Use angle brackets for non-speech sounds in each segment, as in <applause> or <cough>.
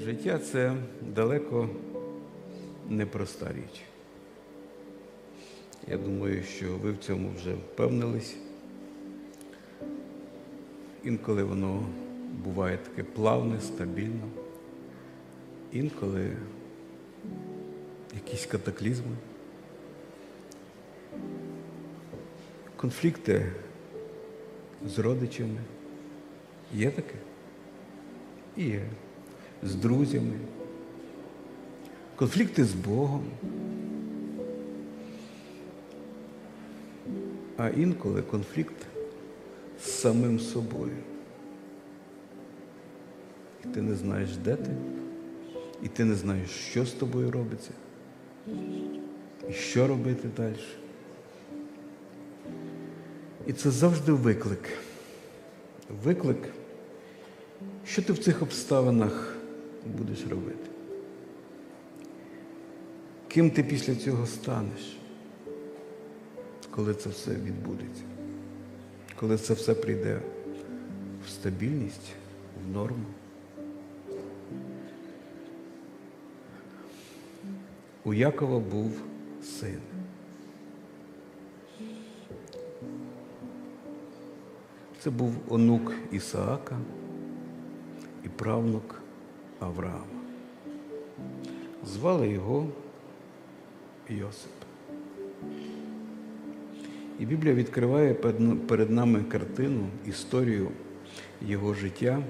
Життя це далеко непроста річ. Я думаю, що ви в цьому вже впевнились. Інколи воно буває таке плавне, стабільне, інколи якісь катаклізми, конфлікти з родичами. Є таке? Є. З друзями, конфлікти з Богом. А інколи конфлікт з самим собою. І ти не знаєш, де ти, і ти не знаєш, що з тобою робиться, і що робити далі. І це завжди виклик. Виклик, що ти в цих обставинах будеш робити. Ким ти після цього станеш, коли це все відбудеться, коли це все прийде в стабільність, в норму. У Якова був син. Це був онук Ісаака і правнук Авраама. Звали його Йосип. І Біблія відкриває перед- нами картину, історію його життя,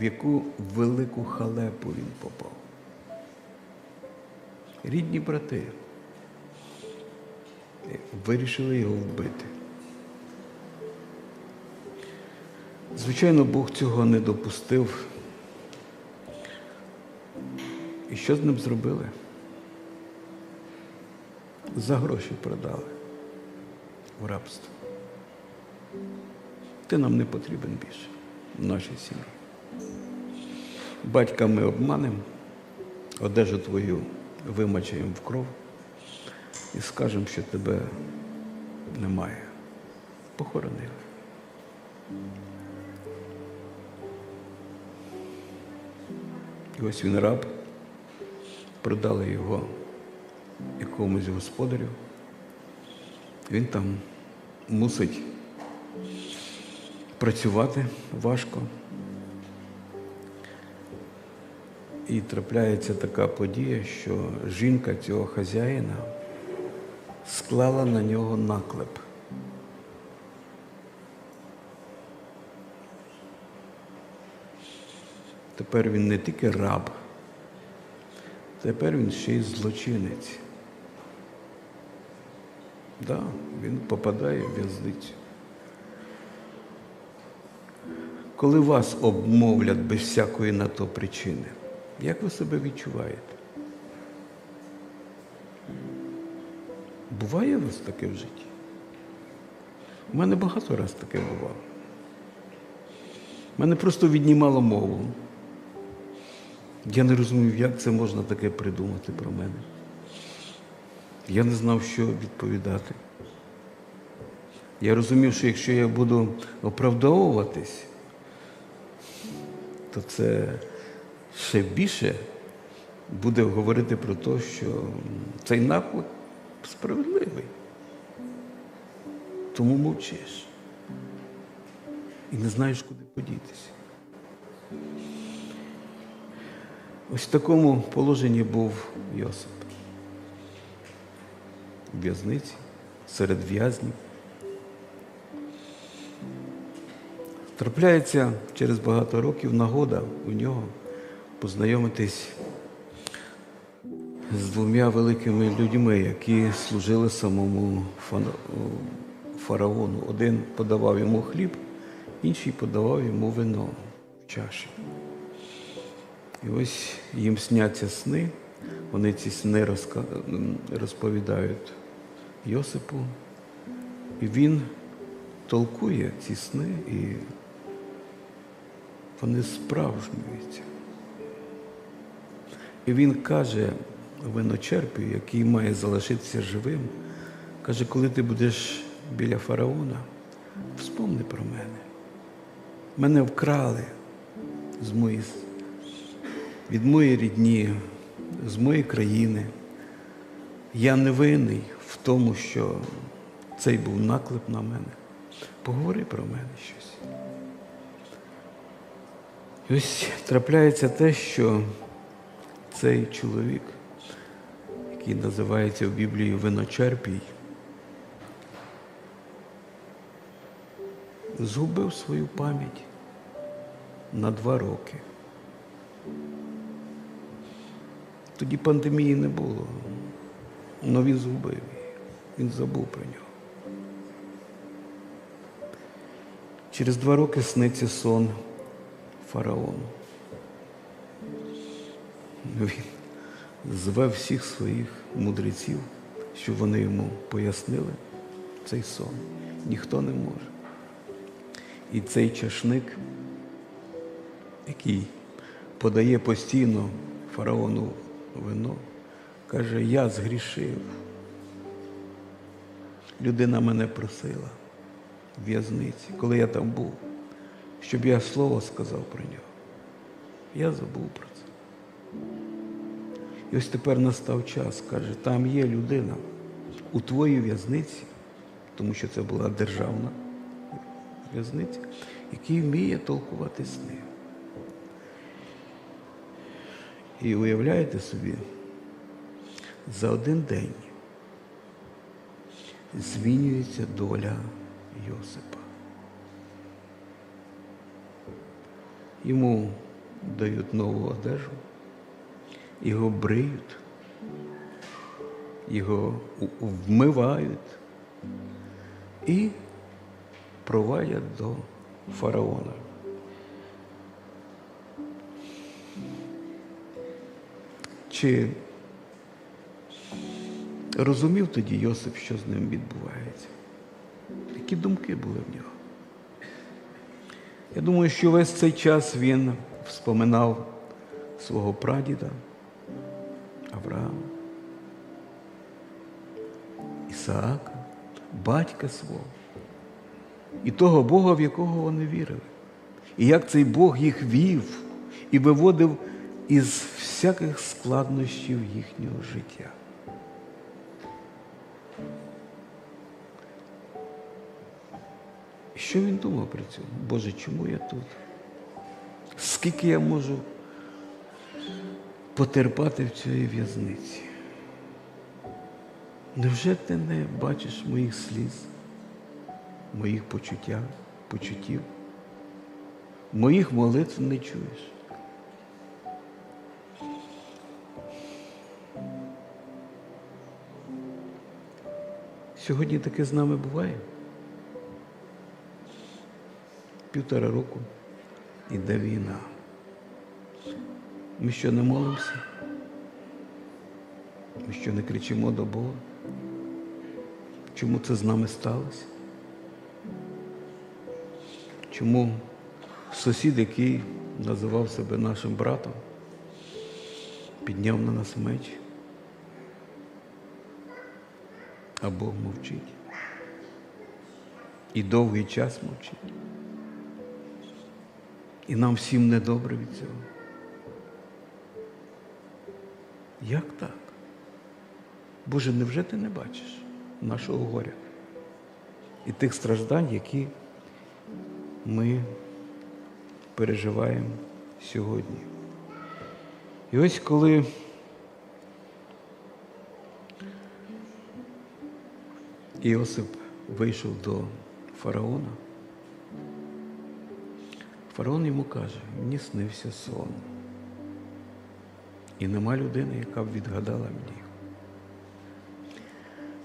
в яку велику халепу він попав. Рідні брати вирішили його вбити. Звичайно, Бог цього не допустив. І що з ним зробили? За гроші продали в рабство. Ти нам не потрібен більше в нашій сім'ї. Батька ми обманемо, одежу твою вимачаємо в кров і скажемо, що тебе немає. Похоронили. І ось він раб, продали його якомусь господарю. Він там мусить працювати важко. І трапляється така подія, що жінка цього хазяїна склала на нього наклеп. Тепер він не тільки раб, тепер він ще й злочинець. Да, він попадає в в'язницю. Коли вас обмовлять без всякої на то причини, як ви себе відчуваєте? Буває у вас таке в житті? У мене багато раз таке бувало. Мене просто віднімало мову. Я не розумів, як це можна таке придумати про мене. Я не знав, що відповідати. Я розумів, що якщо я буду оправдовуватись, то це ще більше буде говорити про те, що цей наклик справедливий. Тому мовчиш. І не знаєш, куди подітися. Ось в такому положенні був Йосип. В в'язниці, серед в'язнів. Трапляється через багато років нагода у нього познайомитись з двома великими людьми, які служили самому фараону. Один подавав йому хліб, інший подавав йому вино в чаші. І ось їм сняться сни, вони ці сни розповідають Йосипу, і він толкує ці сни, і вони справжнюються. І він каже виночерпію, який має залишитися живим, каже, коли ти будеш біля фараона, вспомни про мене. Мене вкрали з мої, від моєї рідні, з моєї країни. Я не винний в тому, що цей був наклеп на мене. Поговори про мене щось. І ось трапляється те, що цей чоловік, який називається в Біблії виночерпій, згубив свою пам'ять на два роки. Тоді пандемії не було, але він згубив її. Він забув про нього. Через два роки сниться сон фараону. Він зве всіх своїх мудреців, щоб вони йому пояснили цей сон. Ніхто не може. І цей чашник, який подає постійно фараону вино, каже, я згрішив. Людина мене просила в в'язниці, коли я там був, щоб я слово сказав про нього. Я забув про це. І ось тепер настав час, каже, там є людина у твоїй в'язниці, тому що це була державна в'язниця, який вміє толкувати сни. І уявляєте собі, за один день змінюється доля Йосипа. Йому дають нову одежу, його бриють, його вмивають і проводять до фараона. Чи розумів тоді Йосип, що з ним відбувається? Які думки були в нього? Я думаю, що весь цей час він вспоминав свого прадіда Авраама, Ісаака, батька свого і того Бога, в якого вони вірили. І як цей Бог їх вів і виводив із всяких складнощів їхнього життя. Що він думав при цьому? Боже, чому я тут? Скільки я можу потерпати в цій в'язниці? Невже ти не бачиш моїх сліз, моїх почуття, почуттів, моїх молитв не чуєш? Сьогодні таке з нами буває. Півтора року іде війна. Ми що не молимося? Ми що не кричимо до Бога? Чому це з нами сталося? Чому сусід, який називав себе нашим братом, підняв на нас меч, а Бог мовчить? І довгий час мовчить. І нам всім недобре від цього. Як так? Боже, невже ти не бачиш нашого горя і тих страждань, які ми переживаємо сьогодні? І ось коли Іосип вийшов до фараона, фараон йому каже, мені снився сон. І нема людини, яка б відгадала мені.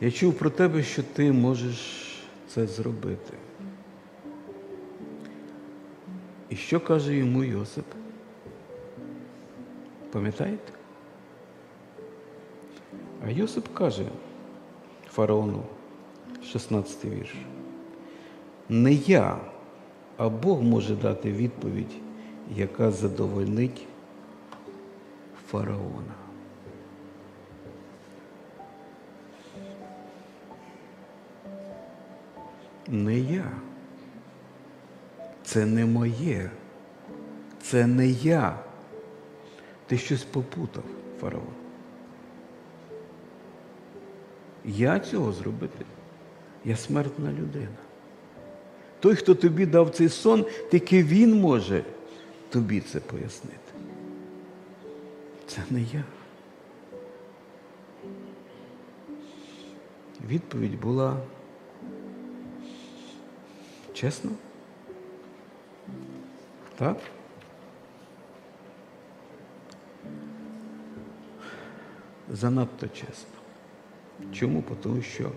Я чув про тебе, що ти можеш це зробити. І що каже йому Йосип? Пам'ятаєте? А Йосип каже фараону, 16 вірш, не я, а Бог може дати відповідь, яка задовольнить фараона. Не я, це не моє, це не я. Ти щось попутав, фараон. Я цього зробити. Я смертна людина. Той, хто тобі дав цей сон, тільки він може тобі це пояснити. Це не я. Відповідь була чесно? Так? Занадто чесно. Чому? Тому що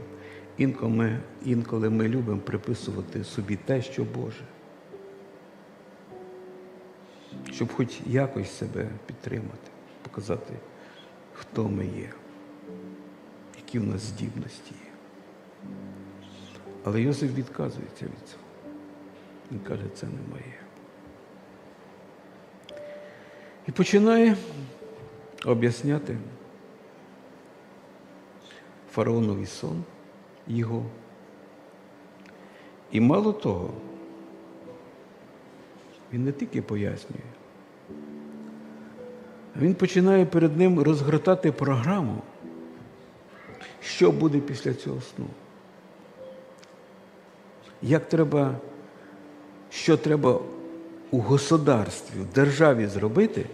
інколи ми, інколи ми любимо приписувати собі те, що Боже. Щоб хоч якось себе підтримати, показати, хто ми є, які в нас здібності є. Але Йосиф відказується від цього. Він каже, це не моє. І починає об'ясняти фараоновий сон його. І мало того, він не тільки пояснює, він починає перед ним розгортати програму, що буде після цього сну. Як треба, що треба у государстві, в державі зробити,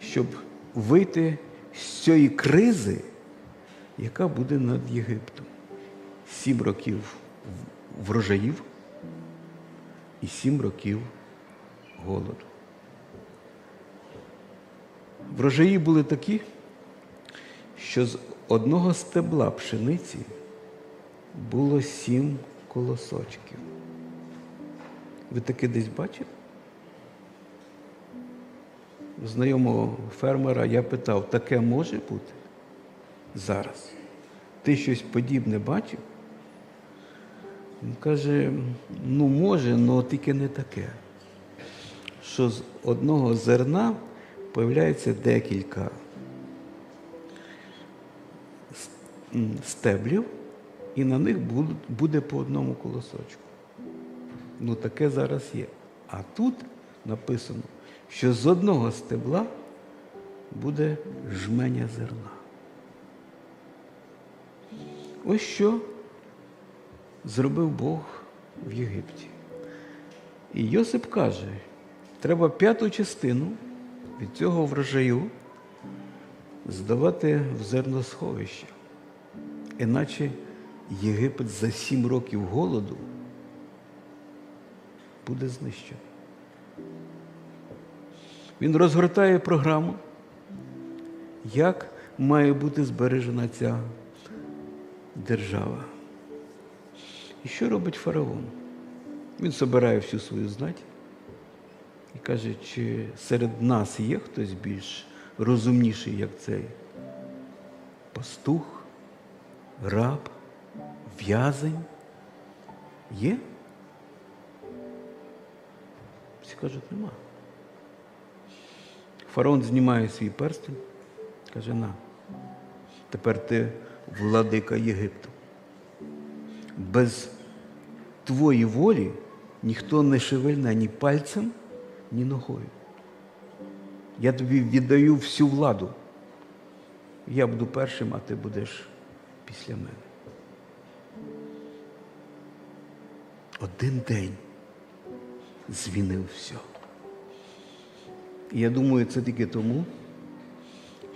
щоб вийти з цієї кризи, яка буде над Єгиптом. Сім років врожаїв і сім років голоду. Врожаї були такі, що з одного стебла пшениці було сім колосочків. Ви таке десь бачили? Знайомого фермера я питав, таке може бути зараз? Ти щось подібне бачив? Він каже, ну може, але тільки не таке. Що з одного зерна появляється декілька стеблів, і на них буде по одному колосочку. Ну, таке зараз є. А тут написано, що з одного стебла буде жменя зерна. Ось що зробив Бог в Єгипті. І Йосип каже, треба п'яту частину від цього врожаю здавати в зерносховище. Іначе Єгипет за сім років голоду буде знищений. Він розгортає програму, як має бути збережена ця держава. І що робить фараон? Він збирає всю свою знать і каже, чи серед нас є хтось більш розумніший, як цей пастух, раб, в'язень? Є? Всі кажуть, нема. Фараон знімає свій перстень, каже, на, тепер ти владика Єгипту. Без твоєї волі ніхто не шевельне ні пальцем, ні ногою. Я тобі віддаю всю владу. Я буду першим, а ти будеш після мене. Один день звінив все. І я думаю, це тільки тому,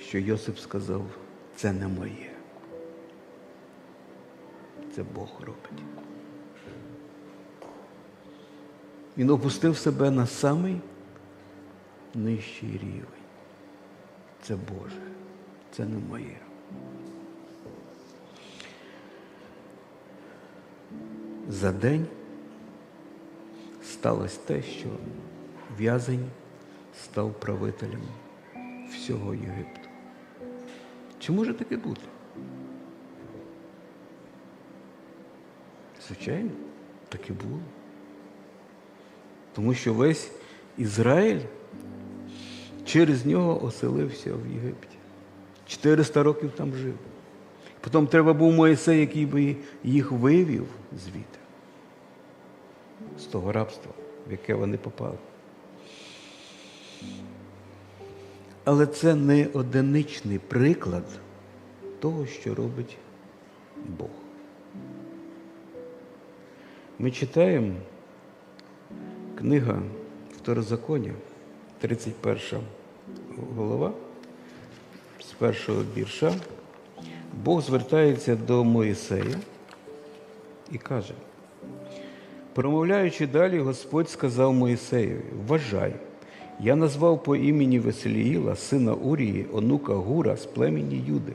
що Йосип сказав, це не моє. Це Бог робить. Він опустив себе на самий нижчий рівень. Це Боже, це не моє. За день сталося те, що в'язень став правителем всього Єгипту. Чи може таке бути? Звичайно, так і було. Тому що весь Ізраїль через нього оселився в Єгипті. 400 років там жив. Потім треба був Моїсей, який би їх вивів звідти, з того рабства, в яке вони попали. Але це не одиничний приклад того, що робить Бог. Ми читаємо книга Второзаконня, 31 голова, з першого вірша. Бог звертається до Моїсея і каже, промовляючи далі, Господь сказав Моїсеєві, вважай, я назвав по імені Веселіїла, сина Урії, онука Гура з племені Юди.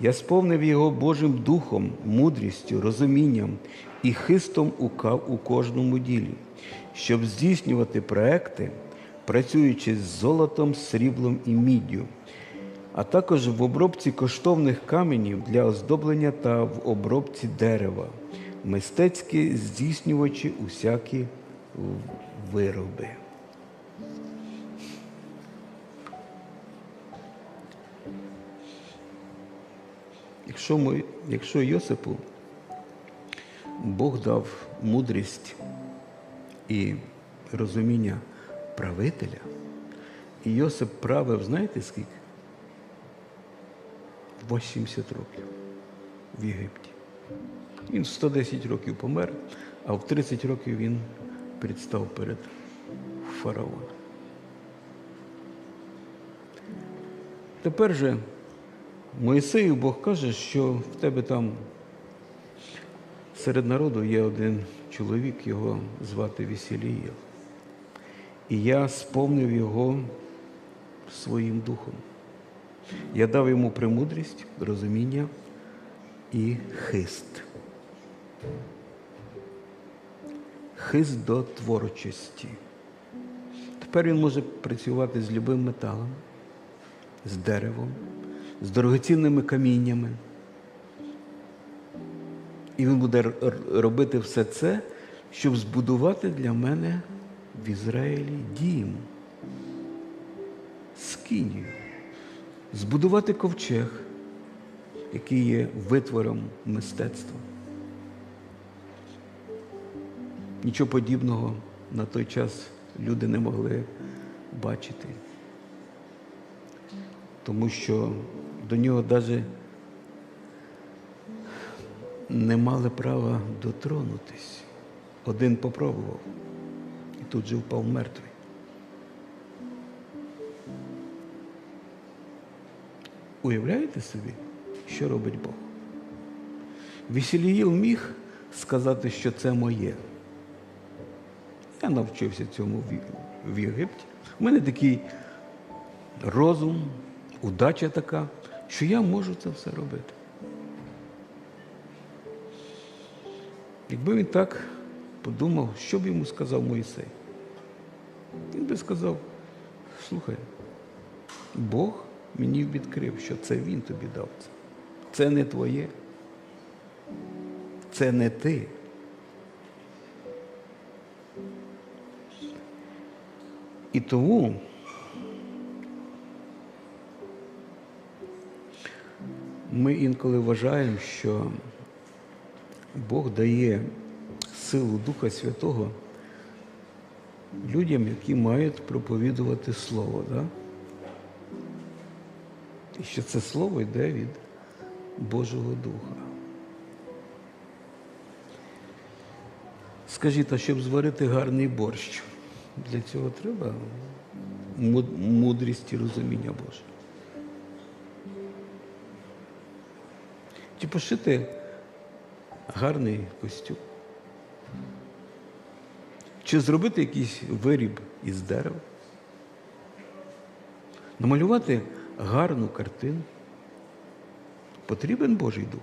Я сповнив його Божим духом, мудрістю, розумінням і хистом у ка- у кожному ділі, щоб здійснювати проекти, працюючи з золотом, сріблом і міддю, а також в обробці коштовних каменів для оздоблення та в обробці дерева, мистецькі здійснювачі усякі вироби. Якщо, ми, якщо Йосипу Бог дав мудрість і розуміння правителя, і Йосип правив, знаєте скільки? 80 років в Єгипті. Він 110 років помер, а в 30 років він представ перед фараоном. Тепер же Моїсею Бог каже, що в тебе там серед народу є один чоловік, його звати Весіліїл. І я сповнив його своїм духом. Я дав йому премудрість, розуміння і хист. Хист до творчості. Тепер він може працювати з любим металом, з деревом, з дорогоцінними каміннями. І він буде робити все це, щоб збудувати для мене в Ізраїлі дім, скинію, збудувати ковчег, який є витвором мистецтва. Нічого подібного на той час люди не могли бачити, тому що до нього навіть не мали права дотронутись. Один попробував і тут же впав мертвий. Уявляєте собі, що робить Бог? Весіліїл міг сказати, що це моє. Я навчився цьому в Єгипті. У мене такий розум, удача така, що я можу це все робити. Якби він так подумав, що б йому сказав Моїсей? Він би сказав, слухай, Бог мені відкрив, що це він тобі дав це. Це не твоє. Це не ти. І тому ми інколи вважаємо, що Бог дає силу Духа Святого людям, які мають проповідувати Слово. Да? І що це слово йде від Божого Духа. Скажіть, а щоб зварити гарний борщ, для цього треба мудрість і розуміння Боже. Чи пошити гарний костюм? Чи зробити якийсь виріб із дерева? Намалювати гарну картину? Потрібен Божий Дух.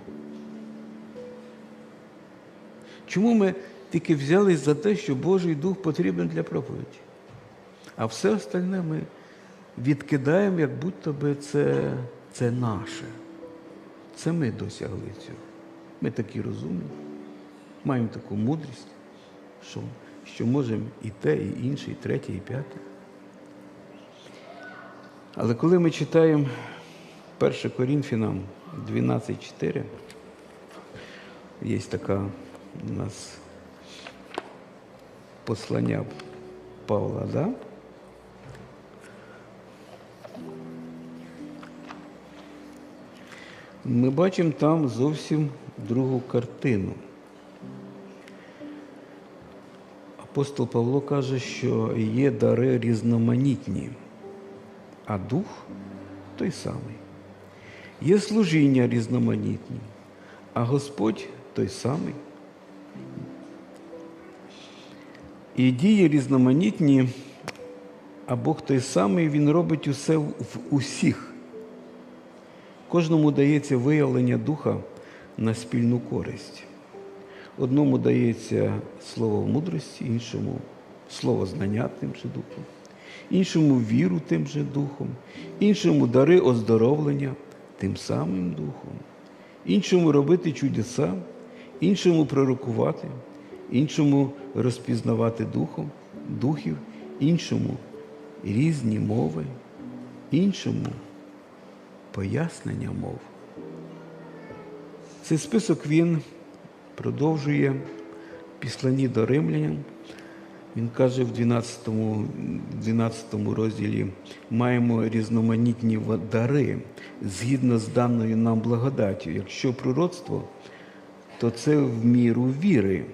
Чому ми тільки взялись за те, що Божий Дух потрібен для проповіді? А все остальне ми відкидаємо, як будто би це, це наше. Це ми досягли цього. Ми такі розумні, маємо таку мудрість, що, що можемо і те, і інше, і третє, і п'яте. Але коли ми читаємо 1 Корінфянам 12.4, є така у нас послання Павла, да? Ми бачимо там зовсім другу картину. Апостол Павло каже, що є дари різноманітні, а дух той самий. Є служіння різноманітні, а Господь той самий. І дії різноманітні, а Бог той самий, Він робить усе в усіх. Кожному дається виявлення духа на спільну користь. Одному дається слово мудрості, іншому слово знання тим же духом, іншому віру тим же духом, іншому дари оздоровлення тим самим духом, іншому робити чудеса, іншому пророкувати, іншому розпізнавати духом, духів, іншому різні мови, іншому пояснення мов. Цей список він продовжує в післанні до римлян. Він каже в 12, 12 розділі маємо різноманітні дари згідно з даною нам благодаттю. Якщо пророцтво, то це в міру віри.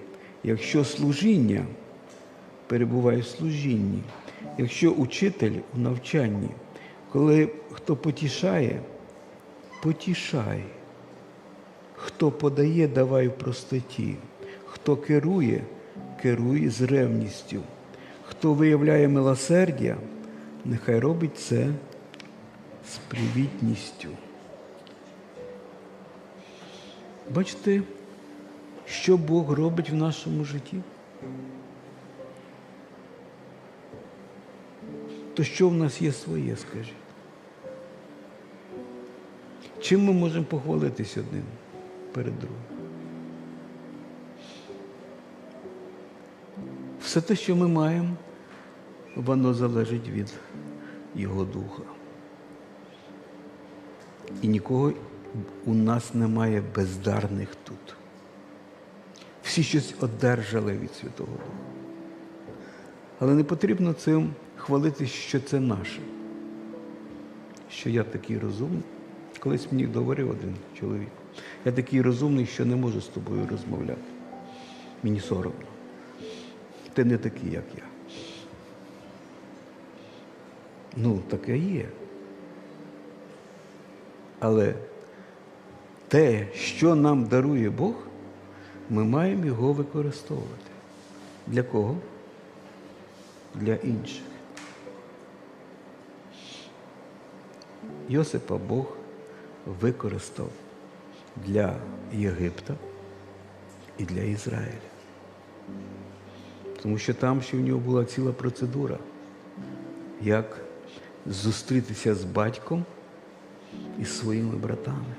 Якщо служіння перебуває в служінні, якщо учитель у навчанні, коли хто потішає, потішай. Хто подає, давай в простоті. Хто керує, керуй з ревністю. Хто виявляє милосердя, нехай робить це з привітністю. Бачите, що Бог робить в нашому житті? То що в нас є своє, скажіть? Чим ми можемо похвалитись одним перед другим? Все те, що ми маємо, воно залежить від Його Духа. І нікого у нас немає бездарних тут. Всі щось одержали від Святого Духа. Але не потрібно цим хвалитись, що це наше, що я такий розумний. Колись мені говорив один чоловік, я такий розумний, що не можу з тобою розмовляти. Мені соромно. Ти не такий, як я. Ну, таке є. Але те, що нам дарує Бог, ми маємо його використовувати. Для кого? Для інших. Йосипа Бог використав для Єгипта і для Ізраїля. Тому що там ще в нього була ціла процедура, як зустрітися з батьком і з своїми братами.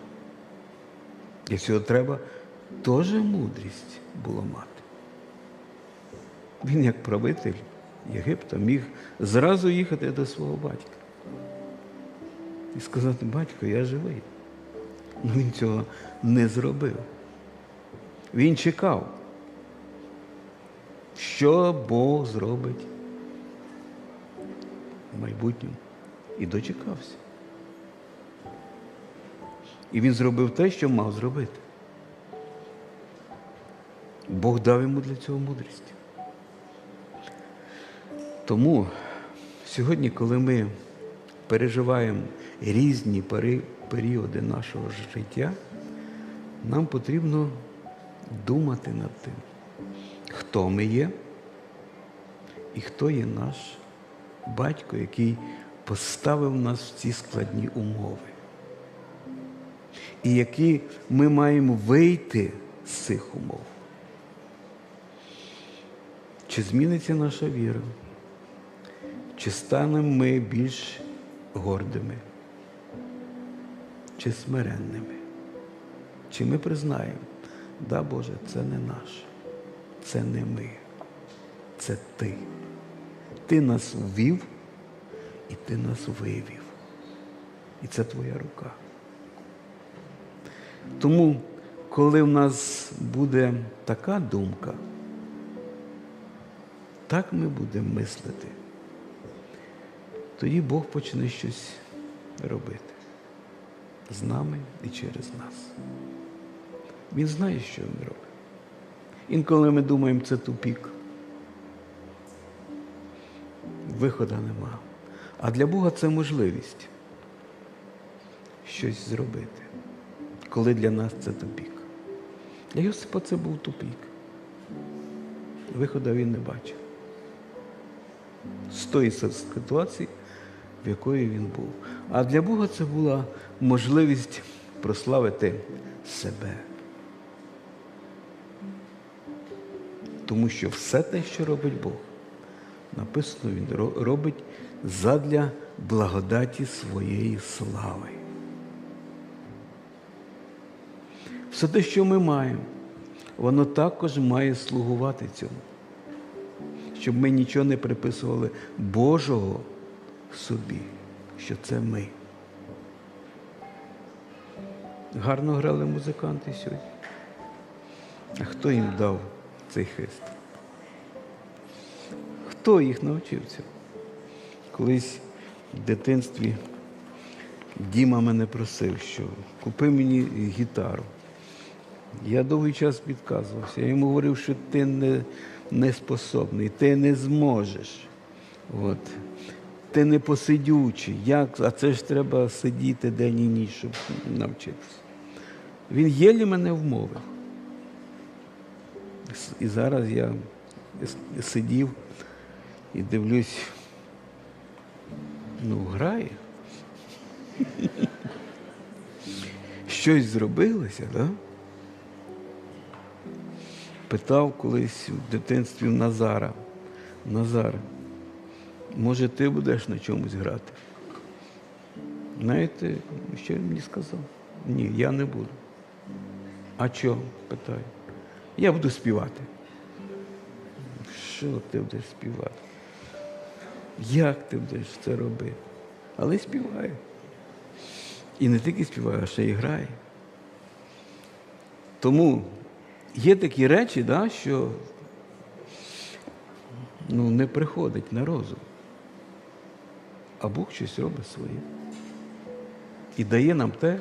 Для цього треба теж мудрість було мати. Він, як правитель Єгипта, міг зразу їхати до свого батька і сказати, батько, я живий. Він цього не зробив. Він чекав, що Бог зробить в майбутньому. І дочекався. І він зробив те, що мав зробити. Бог дав йому для цього мудрість. Тому сьогодні, коли ми переживаємо різні періоди нашого життя, нам потрібно думати над тим, хто ми є і хто є наш батько, який поставив нас в ці складні умови. І які ми маємо вийти з цих умов. Чи зміниться наша віра? Чи станемо ми більш гордими? Чи смиренними? Чи ми признаємо, да, Боже, це не наше, це не ми, це Ти. Ти нас ввів і ти нас вивів. І це твоя рука. Тому, коли в нас буде така думка, так ми будемо мислити, тоді Бог почне щось робити з нами і через нас. Він знає, що він робить. Інколи ми думаємо, це тупік. Виходу нема. А для Бога це можливість щось зробити, коли для нас це тупік. Для Йосипа це був тупік. Виходу він не бачив. З тої ситуації, в якої він був. А для Бога це була можливість прославити себе. Тому що все те, що робить Бог, написано, Він робить задля благодаті своєї слави. Все те, що ми маємо, воно також має слугувати цьому. Щоб ми нічого не приписували Божого собі, що це ми. Гарно грали музиканти сьогодні. А хто їм дав цей хист? Хто їх навчив цьому? Колись в дитинстві Діма мене просив, що купи мені гітару. Я довгий час підказувався. Я йому говорив, що ти не, не способний, ти не зможеш. От. Ти не посидючий. Як? А це ж треба сидіти день і ніч, щоб навчитися. Він єлі мене вмовив. І зараз я сидів і дивлюсь, ну, грає. <laughs> Щось зробилося? Да? Питав колись в дитинстві в Назара. Може ти будеш на чомусь грати? Знаєте, що він мені сказав? Ні, я не буду. А що? питаю. Я буду співати. Що ти будеш співати? Як ти будеш це робити? Але співаю. І не тільки співаю, а ще й граю. Тому є такі речі, да, що ну, не приходить на розум. А Бог щось робить своє. І дає нам те,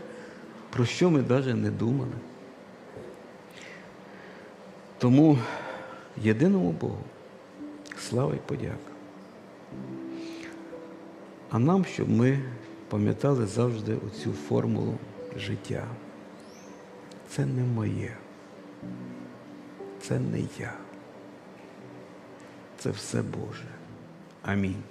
про що ми навіть не думали. Тому єдиному Богу слава і подяка. А нам, щоб ми пам'ятали завжди оцю формулу життя. Це не моє. Це не я. Це все Боже. Амінь.